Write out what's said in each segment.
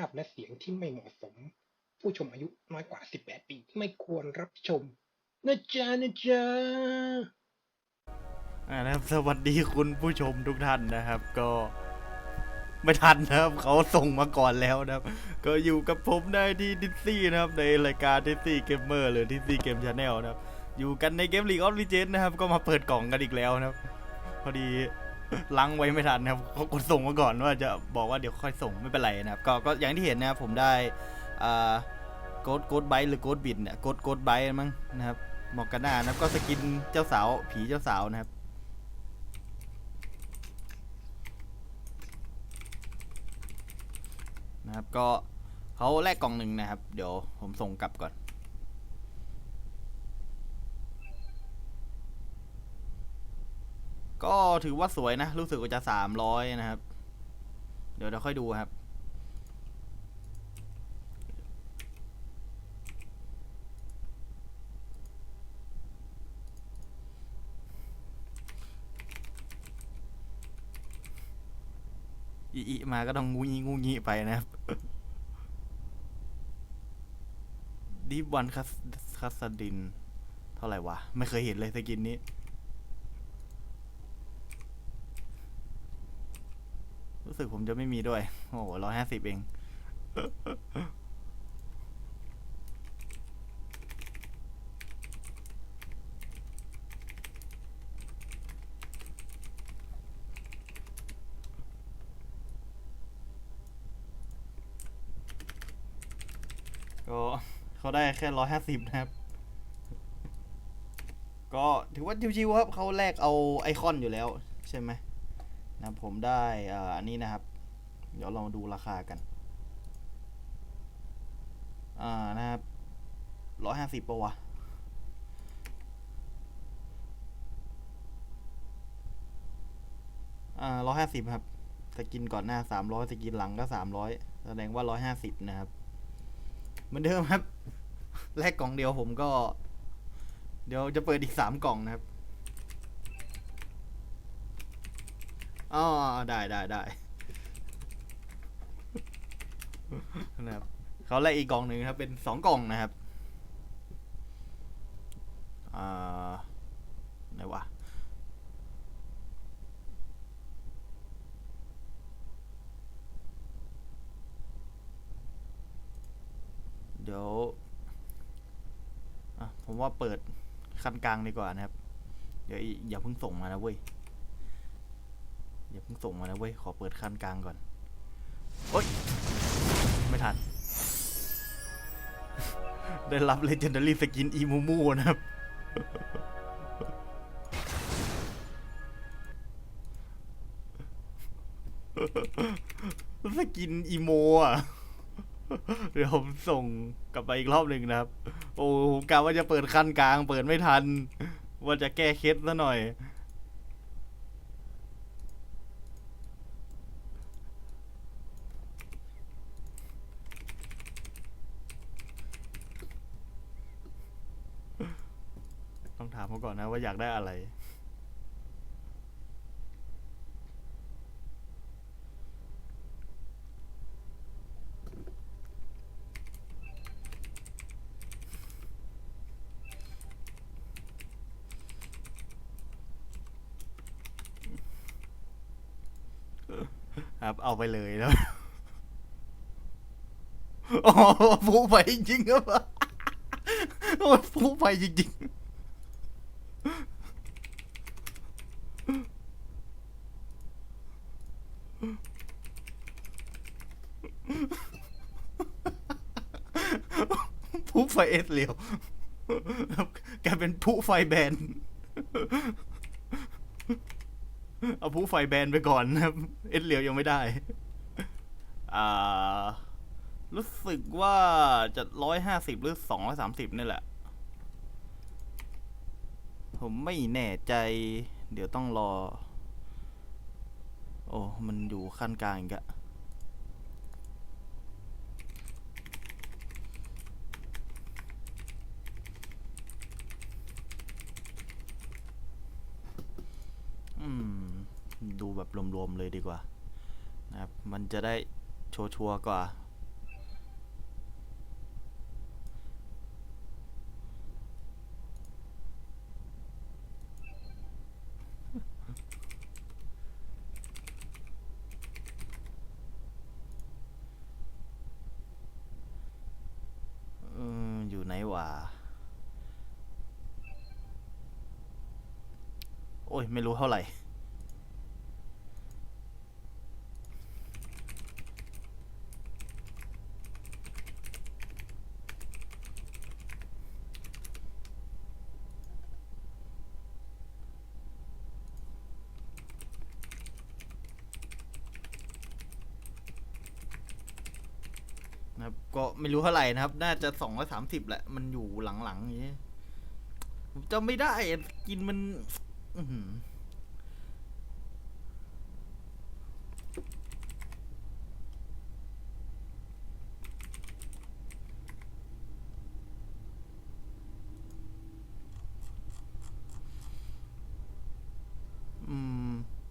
าจมีภาพและเสียงที่ไม่เหมาะสม ผู้ชมอายุน้อยกว่า 18 ปี ไม่ควรรับชม นะจ๊ะนะจ๊ะอ่านะครับสวัสดีคุณผู้ชมทุกท่านนะครับ ก็ไม่ทันนะครับเขาส่งมาก่อนแล้วนะครับ ก็อยู่กับผมได้ที่ดิสซี่นะครับ ในรายการดิสซี่เกมเมอร์หรือดิสซี่เกมชาแนลนะครับ อยู่กันในเกม League of Legends นะครับ ก็มาเปิดกล่องกันอีกแล้วนะครับ พอดี ลังไว้ไม่ทันนะครับเขากดส่งมาก่อนว่าจะบอกว่าเดี๋ยวค่อยส่งไม่เป็นไรนะครับ ก็ก็อย่างที่เห็นนะครับผมได้อ่าโกดโกดไบหรือโกดบิดเนี่ยโกดโกดไบมั้งนะครับมอกกาน่านะครับก็สกินเจ้าสาวผีเจ้าสาวนะครับนะครับก็เขาแลกกล่องหนึ่งนะครับ เดี๋ยวผมส่งกลับก่อน ก็ถือว่าสวยนะ รู้สึกว่าจะสามร้อยนะครับ เดี๋ยวเราค่อยดูครับ อีมาก็ต้องงูงี้งูงี้ไปนะครับดีวันคัสคัสดิน เท่าไหร่วะ ไม่เคยเห็นเลยสกินนี้ รู้สึกผมจะไม่มีด้วย โอ้โหร้อยห้าสิบเอง ก็เขาได้แค่ร้อยห้าสิบนะครับ ก็ถือว่าชิวๆครับเขาแลกเอาไอคอนอยู่แล้ว ใช่ไหม นะผมได้อันนี้นะครับ เดี๋ยวลองดูราคากันอ่านะครับร้อยห้าสิบปะวะอ่าร้อยห้าสิบครับสกินก่อนหน้าสามร้อยสกินหลังก็สามร้อยแสดงว่าร้อยห้าสิบนะครับ เหมือนเดิมครับแลกกล่องเดียวผมก็ เดี๋ยวจะเปิดอีกสามกล่องนะครับ อ๋อได้ได้ได้นะครับเขาแลกอีกกล่องหนึ่งครับ เป็นสองกล่องนะครับอ่าไหนวะเดี๋ยวอะผมว่าเปิดคันกลางดีกว่านะครับ เดี๋ยวอีอย่าเพิ่งส่งมานะเว้ย อย่าเพิ่งส่งมานะเว้ย ขอเปิดคันกลางก่อนโอ๊ยไม่ทัน ได้รับ Legendary Skin อีมูมูนะครับ สกินอีโมอะ เดี๋ยวผมส่งกลับไปอีกรอบหนึ่งนะครับ โอ้ผมกะว่าจะเปิดขั้นกลาง เปิดไม่ทัน ว่าจะแก้เคล็ดซะหน่อย ต้องถามเขาก่อนนะว่าอยากได้อะไร ครับ เอาไปเลยแล้วโอ้โหฟูไปจริงๆครับโอ้ฟูไปจริงๆผู้ ไฟเอสเหลียวแกเป็นผู้ไฟแบน เอาผู้ไฟแบนไปก่อนนะครับ เอ็ดเหลียวยังไม่ได้ อ่า รู้สึกว่าจะร้อยห้าสิบหรือสองร้อยสามสิบนี่แหละ ผมไม่แน่ใจ เดี๋ยวต้องรอ โอ้ มันอยู่ขั้นกลางอีกอะอืม ดู แบบรวมๆเลยดีกว่านะครับ มันจะได้ชัวร์ๆกว่าเอออยู่ไหนวะโอ้ย ไม่รู้เท่าไหร่ ก็ไม่รู้เท่าไหร่นะครับ น่าจะสองร้อยสามสิบแหละ มันอยู่หลังๆอย่างนี้ผมจำไม่ได้กินมันอืม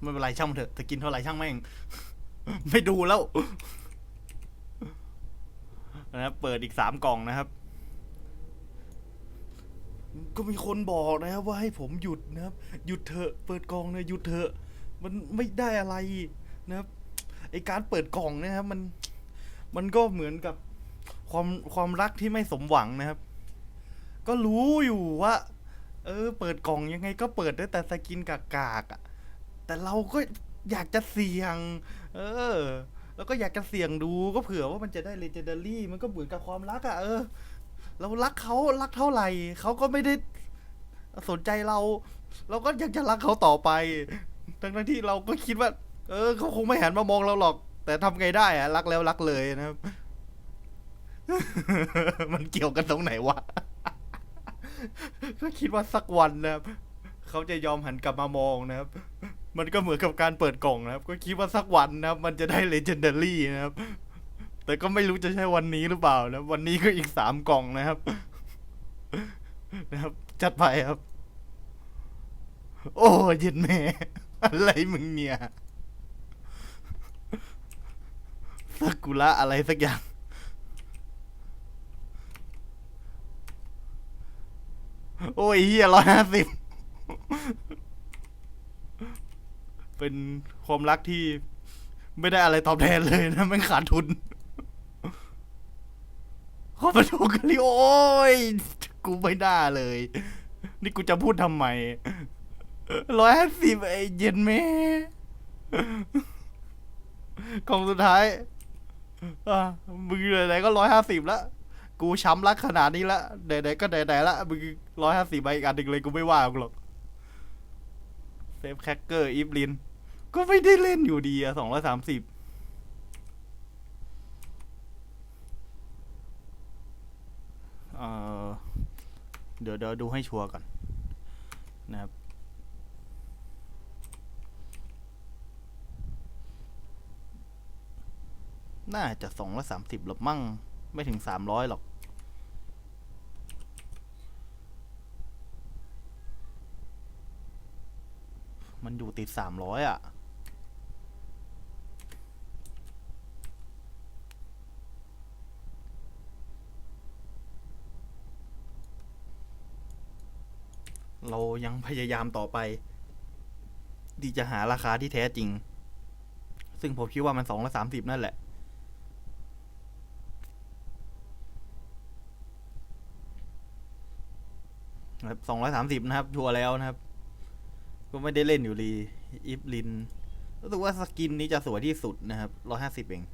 ไม่เป็นไรช่างเถอะจะกินเท่าไหร่ช่างแม่ง ไม่ดูแล้ว นะครับ เปิดอีกสามกล่องนะครับ ก็มีคนบอกนะครับว่าให้ผมหยุดนะครับ หยุดเถอะ เปิดกล่องเนี่ยหยุดเถอะ มันไม่ได้อะไรนะครับไอการเปิดกล่องนะครับ มัน มันก็เหมือนกับความความรักที่ไม่สมหวังนะครับ ก็รู้อยู่ว่า เออ เปิดกล่องยังไงก็เปิดได้แต่สกินกากๆอะ แต่เราก็อยากจะเสี่ยง เออ แล้วก็อยากจะเสี่ยงดูก็เผื่อว่ามันจะได้เลเจนดารี่มันก็เหมือนกับความรักอะ่ะเออ เรารักเขารักเท่าไหร่เขาก็ไม่ได้สนใจเรา เราก็อยากจะรักเขาต่อไป ทั้งที่เราก็คิดว่า เออเขาคงไม่หันมามองเราหรอก แต่ทำไงได้อะรักแล้วรักเลยนะครับ มันเกี่ยวกันตรงไหนวะก็คิดว่าสักวันนะครับเขาจะยอมหันกลับมามองนะครับ มันก็เหมือนกับการเปิดกล่องนะครับ ก็คิดว่าสักวันนะครับ มันจะได้เลเจนดารี่นะครับ แต่ก็ไม่รู้จะใช่วันนี้หรือเปล่านะวันนี้ก็อีกสามกล่องนะครับ นะครับ จัดไปครับ โอ้เย็นแม่อะไรมึงเนี่ยซากุระอะไรสักอย่าง โอ้ยเฮียร้อยห้าสิบ เป็นความรักที่ไม่ได้อะไรตอบแทนเลยนะมันขาดทุนขอมาดูกันลิโอ้ย กูไม่ได้เลย นี่กูจะพูดทำไมร้อยห้าสิบไอ้เย็นแม่กล่องสุดท้ายอะมึงไหนๆก็ร้อยห้าสิบละกูช้ำรักขนาดนี้ละไหนๆก็ไหนๆละมึงร้อยห้าสิบใบอีกอันหนึ่งเลยกูไม่ว่าหรอกเซฟแคคเกอร์อีฟลิน ก็ไม่ได้เล่นอยู่ดีอะสองร้อยสามสิบเออเดี๋ยวเดี๋ยวดูให้ชัวร์ก่อน นะครับน่าจะสองร้อยสามสิบหรอกมั่ง ไม่ถึงสามร้อยหรอก มันอยู่ติดสามร้อยอะ เรายังพยายามต่อไปที่จะหาราคาที่แท้จริง ซึ่งผมคิดว่ามันสองร้อยสามสิบนั่นแหละ ครับสองร้อยสามสิบนะครับ ชัวร์แล้วนะครับ ก็ไม่ได้เล่นอยู่ดีอีฟลิน รู้สึกว่าสกินนี้จะสวยที่สุดนะครับร้อยห้าสิบเอง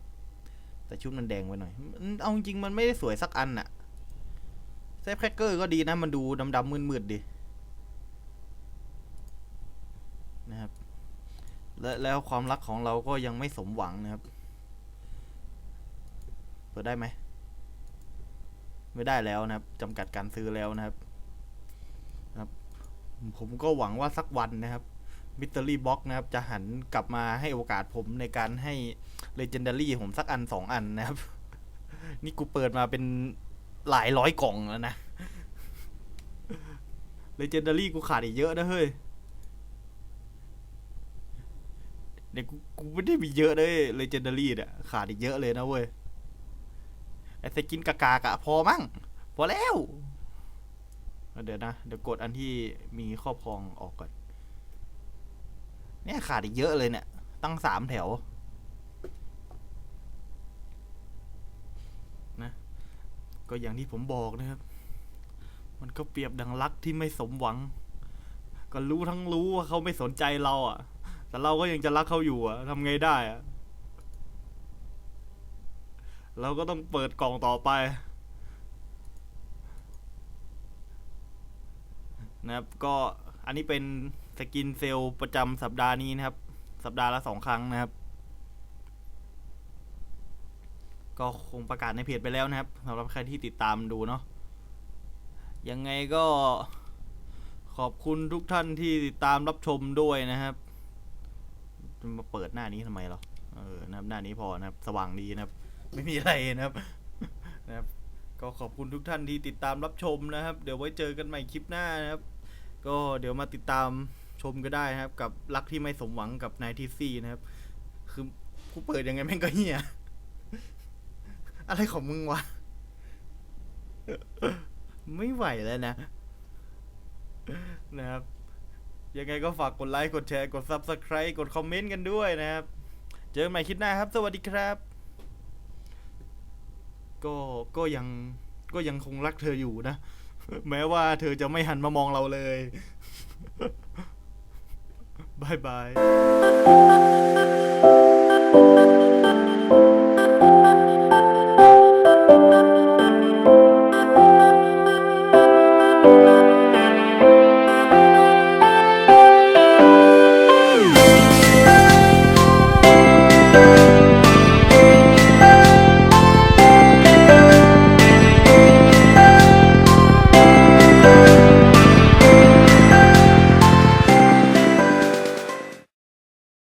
แต่ชุดมันแดงไปหน่อย เอาจริงมันไม่ได้สวยสักอันอะเซฟแคคเกอร์ก็ดีนะ มันดูดำๆมืดๆดี นะครับ และแล้วความรักของเราก็ยังไม่สมหวังนะครับ เปิดได้ไหม ไม่ได้แล้วนะครับจำกัดการซื้อแล้วนะครับครับ ผมก็หวังว่าสักวันนะครับมิ t เ r อรี่บ็อกนะครับ จะหันกลับมาให้โอกาสผมในการให้ Legendary ผมสักอันสองอันนะครับ นี่กูเปิดมาเป็นหลายร้อยกล่องแล้วนะ Legendary กูขาดอีกเยอะนะเฮ้ย เนี่ยกูกู ไม่ได้มีเยอะเลยเลเจนดารี่อะขาดอีกเยอะเลยนะเว้ยไอสกินกากากะพอมั้งพอแล้ว เดี๋ยวนะ เดี๋ยวกดอันที่มีครอบครองออกก่อน เนี่ยขาดอีกเยอะเลยเนี่ย ตั้งสามแถวนะก็อย่างที่ผมบอกนะครับ มันก็เปรียบดังรักที่ไม่สมหวัง ก็รู้ทั้งรู้ว่าเขาไม่สนใจเราอะ แต่เราก็ยังจะรักเขาอยู่อะทำไงได้อะเราก็ต้องเปิดกล่องต่อไป นะครับ ก็อันนี้เป็นสกินเซลล์ประจำสัปดาห์นี้นะครับ สัปดาห์ละสองครั้งนะครับ ก็คงประกาศในเพจไปแล้วนะครับสำหรับใครที่ติดตามดูเนาะยังไงก็ขอบคุณทุกท่านที่ติดตามรับชมด้วยนะครับ มาเปิดหน้านี้ทำไมหรอเออนะครับหน้านี้พอนะครับ สว่างดีนะครับ ไม่มีอะไรนะครับนะครับ ก็ขอบคุณทุกท่านที่ติดตามรับชมนะครับ เดี๋ยวไว้เจอกันใหม่คลิปหน้านะครับ ก็เดี๋ยวมาติดตามชมก็ได้นะครับ กับรักที่ไม่สมหวังกับนายทีซี่นะครับ คือกูเปิดยังไงแม่งก็เฮียอะไรของมึงวะ ไม่ไหวแล้วนะ นะครับ ยังไงก็ฝากกดไลค์กดแชร์กด Subscribe กดคอมเมนต์กันด้วยนะครับ เจอกันใหม่คลิปหน้าครับ สวัสดีครับ ก็ก็ยังก็ยังคงรักเธออยู่นะ แม้ว่าเธอจะไม่หันมามองเราเลยบายบาย